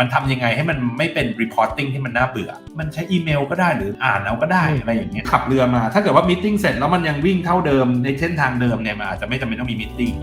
มันทำยังไงให้มันไม่เป็น reporting ที่มันน่าเบื่อ มันใช้อีเมลก็ได้หรืออ่านเอาก็ได้อะไรอย่างเงี้ยขับเรือมา ถ้าเกิดว่า meeting เสร็จแล้วมันยังวิ่งเท่าเดิมในเส้นทางเดิมเนี่ยมันอาจจะไม่จำเป็นต้องมี meeting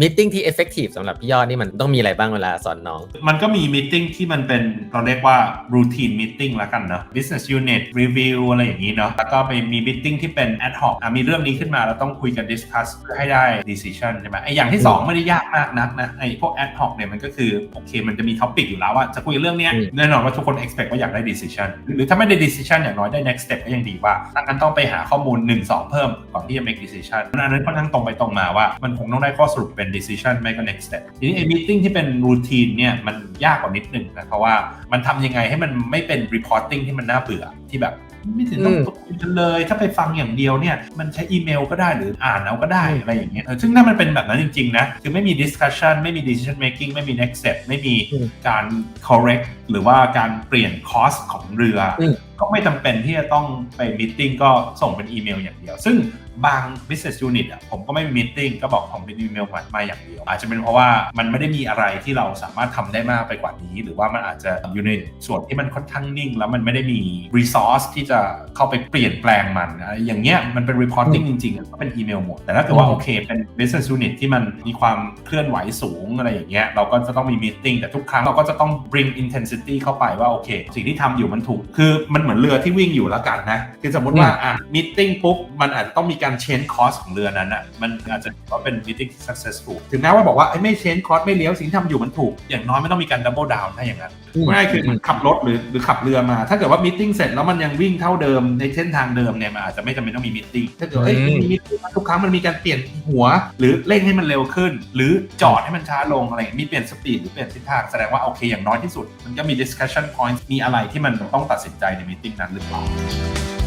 มิ팅ที่ effective สำหรับพี่ยอดนี่มันต้องมีอะไรบ้างเวลาสอนน้อง มันก็มีมีติ้งที่มันเป็นเราเรียกว่า routine meeting แล้วกันเนาะ business unit review อะไรอย่างนี้เนาะแล้วก็ไปมี meeting ที่เป็น ad hoc อะมีเรื่องนี้ขึ้นมาเราต้องคุยกัน discuss เพื่อให้ได้ decision ใช่ไหมไออย่างที่ 2 ไม่ได้ยากมากนักนะไอพวก ad hoc เนี่ยมันก็คือโอเคมันจะมี topic อยู่แล้วว่าจะคุยเรื่องเนี้ยอืมแน่นอนว่าทุกคน expect ว่าอยากได้ decision หรือถ้าไม่ได้ decision อย่างน้อยได้ next step ก็ยังดีว่าถ้างั้นต้องไปหาข้อมูล 1 2 เพิ่มก่อนที่จะ make decision อันนั้นค่อนข้างตรงไปตรงมาว่ามันคงต้องได้ข้อสรุปเป็น decision ไม่ก็ next step ทีนี้ไอ้ meeting ที่เป็น routine เนี่ยมันยากกว่านิดนึงนะเพราะว่ามันทำยังไงให้มันไม่เป็น reporting ที่มันน่าเบื่อที่แบบไม่ถึงต้องอืมคุยกันเลย ถ้าไปฟังอย่างเดียวเนี่ย มันใช้อีเมลก็ได้หรืออ่านเอาก็ได้อะไรอย่างเงี้ยเออซึ่งถ้ามันเป็นแบบนั้นจริง ๆ นะ คือไม่มี discussion ไม่มี decision making ไม่มี next step ไม่มีอืมการ correct หรือว่าการเปลี่ยน cost ของเรืออม ก็ไม่จำเป็นที่จะต้องไป meeting ก็ส่งเป็นอีเมลอย่างเดียว ซึ่งบาง business unit อะผมก็ไม่มี meeting ก็บอกผมเป็นอีเมลมามาอย่างเดียว อาจจะเป็นเพราะว่ามันไม่ได้มีอะไรที่เราสามารถทำได้มากไปกว่านี้ หรือว่ามันอาจจะอยู่ในส่วนที่มันค่อนข้างนิ่ง แล้วมันไม่ได้มี resource ที่จะเข้าไปเปลี่ยนแปลงมันนะอย่างเงี้ยมันเป็น reporting จริงๆก็เป็นอีเมลหมด แต่ถ้าเกิดว่าอืมโอเคเป็น business unit ที่มันมีความเคลื่อนไหวสูงอะไรอย่างเงี้ยเราก็จะต้องมี meeting แต่ทุกครั้งเราก็จะต้อง bring intensity เข้าไปว่าโอเค สิ่งที่ทำอยู่มันถูกคือมันเหมือนเรือที่วิ่งอยู่แล้วกันนะคือสมมติว่าอะ meeting ปุ๊บมันอาจจะต้องมีการ change cost ของเรือนั้นอะมันอาจจะถือว่าเป็น meeting ที่ successful ถึงแม้ว่าบอกว่าไอ้ยไม่ change cost ไม่เลี้ยวสิ่งที่ทำอยู่มันถูก อย่างน้อยไม่ต้องมีการ double down ถ้าอย่างนั้นง่ายคือเหมือนขับรถหรือหรือขับเรือมา ถ้าเกิดว่ามีติ้งเสร็จแล้วมันยังวิ่งเท่าเดิมในเส้นทางเดิมเนี่ยมันอาจจะไม่จำเป็นต้องมีมิ팅ถ้าเกิดว่าเอ้ยอืมมีมิ팅ทุกครั้งมันมีการเปลี่ยนหัว หรือเร่งให้มันเร็วขึ้น หรือจอดให้มันช้าลงอะไรอย่างงี้มีเปลี่ยนสปีดหรือเปลี่ยนทิศทางแสดงว่าโอเคอย่างน้อยที่สุด มันก็มี discussion point มีอะไรที่มันต้องตัดสินใจในมิติ้งนั้นหรือเปล่า